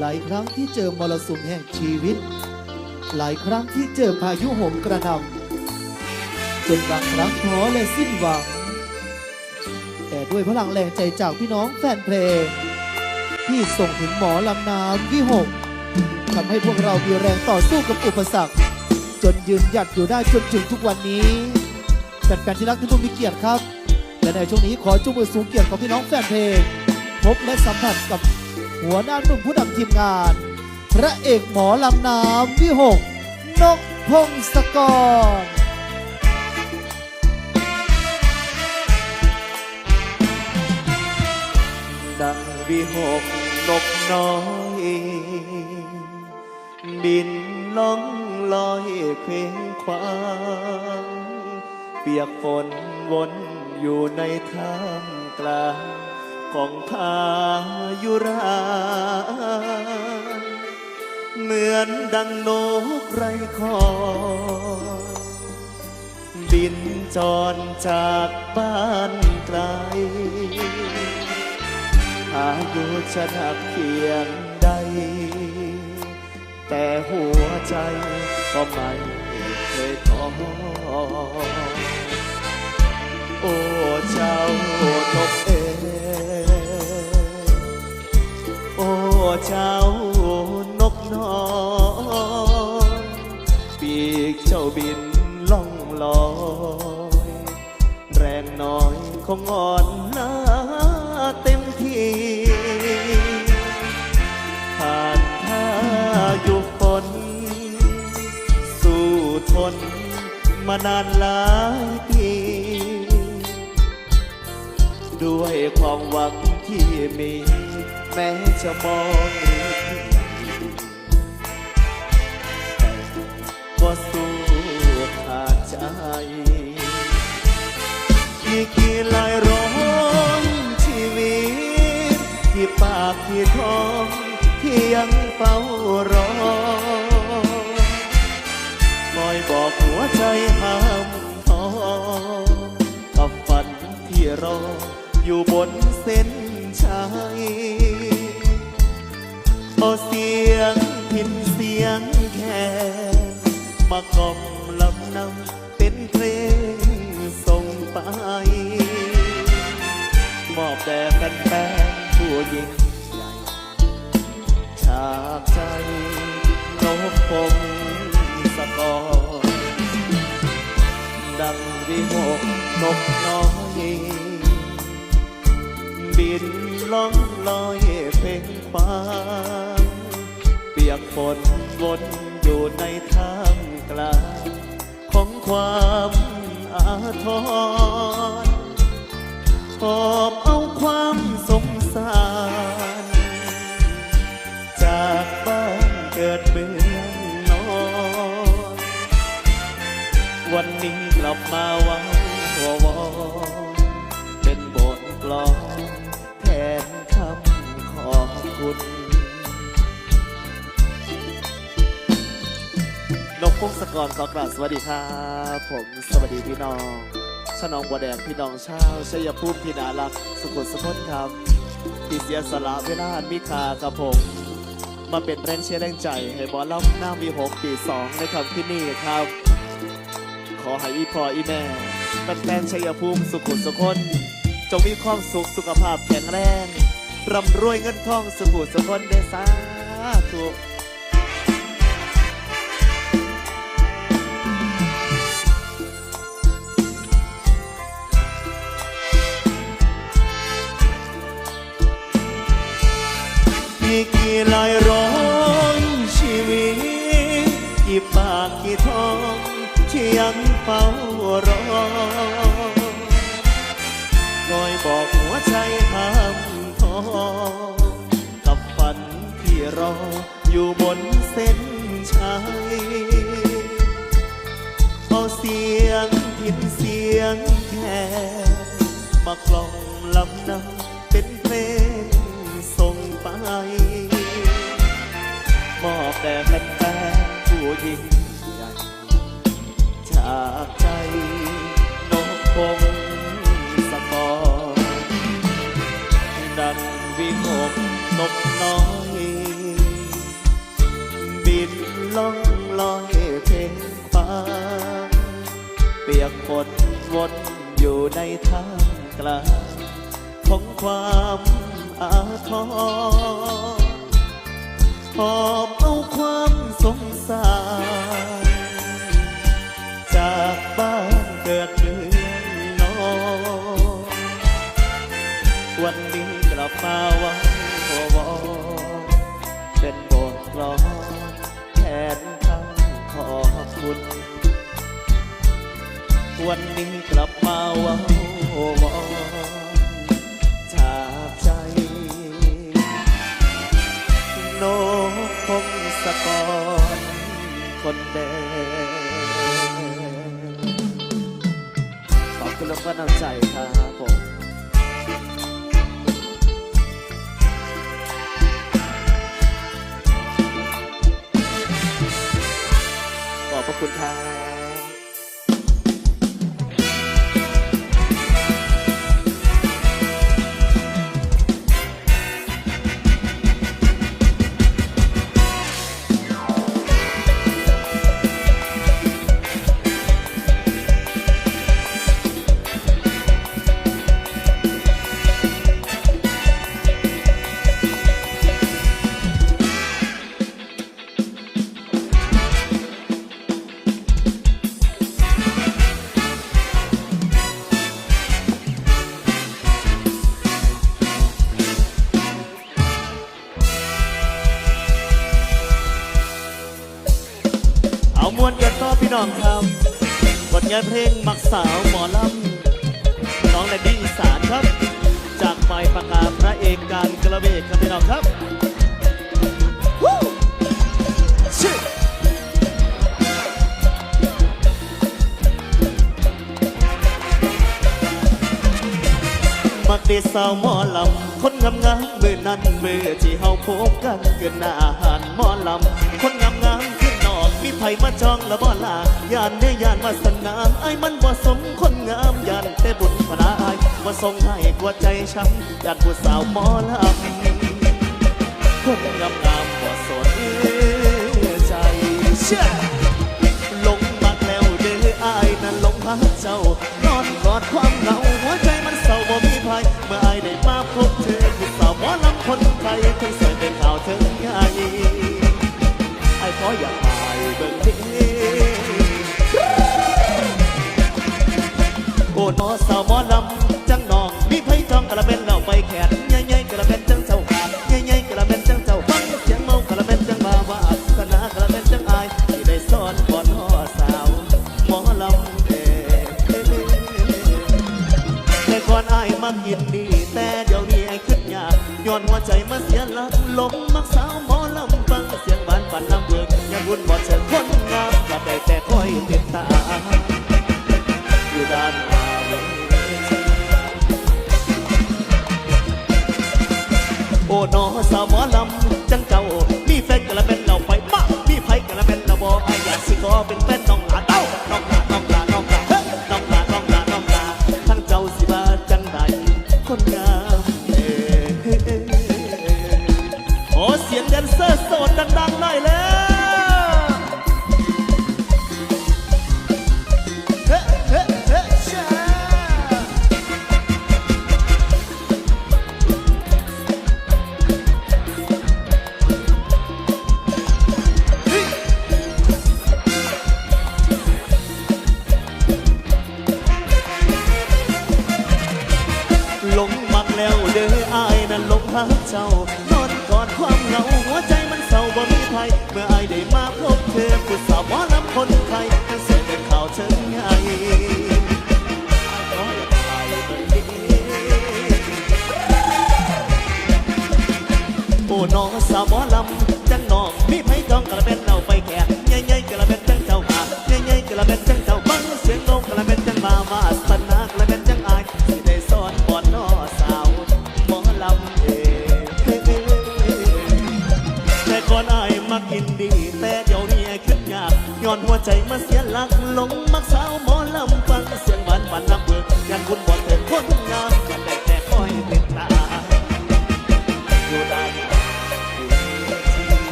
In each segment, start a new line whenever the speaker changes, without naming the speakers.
หลายครั้งที่เจอมรสุมแห่งชีวิต หลายครั้งที่เจอพายุโหมกระหน่ำจนบางครั้งท้อและสิ้นหวัง แต่ด้วยพลังแรงใจจากพี่น้องแฟนเพลง ที่ส่งถึงหมอลำน้ำวิหกทำให้พวกเรามีแรงต่อสู้กับอุปสรรค จนยืนหยัดอยู่ได้จนถึงทุกวันนี้แฟนๆที่รักที่ผู้มีเกียรติครับและในช่วงนี้ขอจุ่มือสูงเกียรติของพี่น้องแฟนเพลงพบและสัมผัสกับ หัวหน้าหนุ่มผู้นำทีมงาน พระเอกหมอลำน้ำวิหกนกพงศกร
ดังวิหกนกน้อย บินล่องลอยเพลงควางเปียกฝนวนอยู่ในท่ามกลาง ของพายุรา เหมือนดังนกไรคอบินจรจากบ้านไกลอายุจะหนักเพียงใด แต่หัวใจก็ไม่เคยท้อ โอ้เจ้านกเอ๋ยโอ้เจ้านกน้อยปีกเจ้าบินล่องลอยแรงน้อยคงอ่อนล้าเต็มที่ผ่านท่าอยู่ฝน สู้ทนมานานหลายปี ด้วยความหวังที่มี แม้จะมองเห็นแต่ก็สู้ขาดใจอีกกี่ลายร้อยชีวิตที่ปากที่ท้องที่ยังเฝ้ารอคอยบอกหัวใจห้ามท้อกับฝันที่รอ อยู่บนเส้นชัยพอเสียงพินเสียงแค่มากล่อมลำนำเป็นเพลงส่งไป มอบแด่แฟนๆผู้ยิ่งใหญ่ฉากใจนกพงสกอรดังวิหกนกน้อย นล่องลอยเพลงฟ้าเปียกฝนวนอยู่ในท่ามกลางของความอาทรหอบเอาความสงสาร จากบ้านเกิดเมืองนอนวันนี้กลับมาวังหัววอเป็นบทกลอน คุณนกพงศกรขอกราบสวัสดีครับ ผมสวัสดีพี่น้องชนองบัวแดงพี่น้องชาวชัยภูมิพี่นารักสุขุมสุขนครับที่เสียสละเวลาอันมีค่าครับผม มาเป็นแรงเชียร์แรงใจ ให้บอลล่ำหน้าวีหกปีสองในคำที่นี่ครับ ขอให้อีพออีแม่แฟนๆชัยภูมิสุขุมสุขนจงมีความสุขสุขภาพแข็งแรง ร่ำรวยเงินทองสุขุมสุขนเดสาธุอีกี่ลายร้อยชีวิตกี่ปากกี่ท้องที่ยังเฝ้ารอคอยบอกหัวใจห้าม กับฝันที่รออยู่บนเส้นชัยเอาเสียงพินเสียงแค่มากล่อมลำนำเป็นเพลงส่งไป มอบแด่แฟนๆผู้ยิ่งใหญ่จากใจนกพง นกน้อย บินล่องลอยเพ่งฟ้า เปียกฝนวนอยู่ในทางกลางของความอาทรหอบเอาความสงสาร คุณครับ น้องครับผลงานเพลงมักสาวหมอลำน้องแลดิ้งอีสานครับ จากไมปากกาพระเอกการกระเบกครับพี่น้องครับมักเดสาวหมอลำคนงามงามเมื่อนั้นเมื่อที่เฮาพบกันเกินหน้าหันหมอลำคนงามงาม ไผมาจองละบ่ลายานเนี่ยานมาสนาไอ้มันบ่สมคนงามยานแต่บุญพระอ้ยบ่ทรงให้กว่าใจช้ำยานผู้สาวมอลำคนงามงามบ่สนใจเชลงมาแล้วเด้อไอ้นั้นลงพักเจ้านอนกอดความล ก็เป็นแฟ คนใคร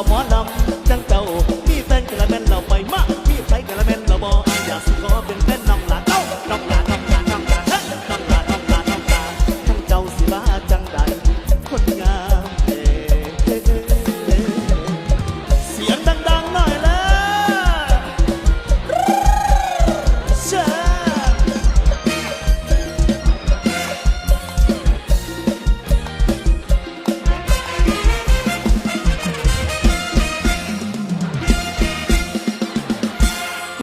วหมอลำจัง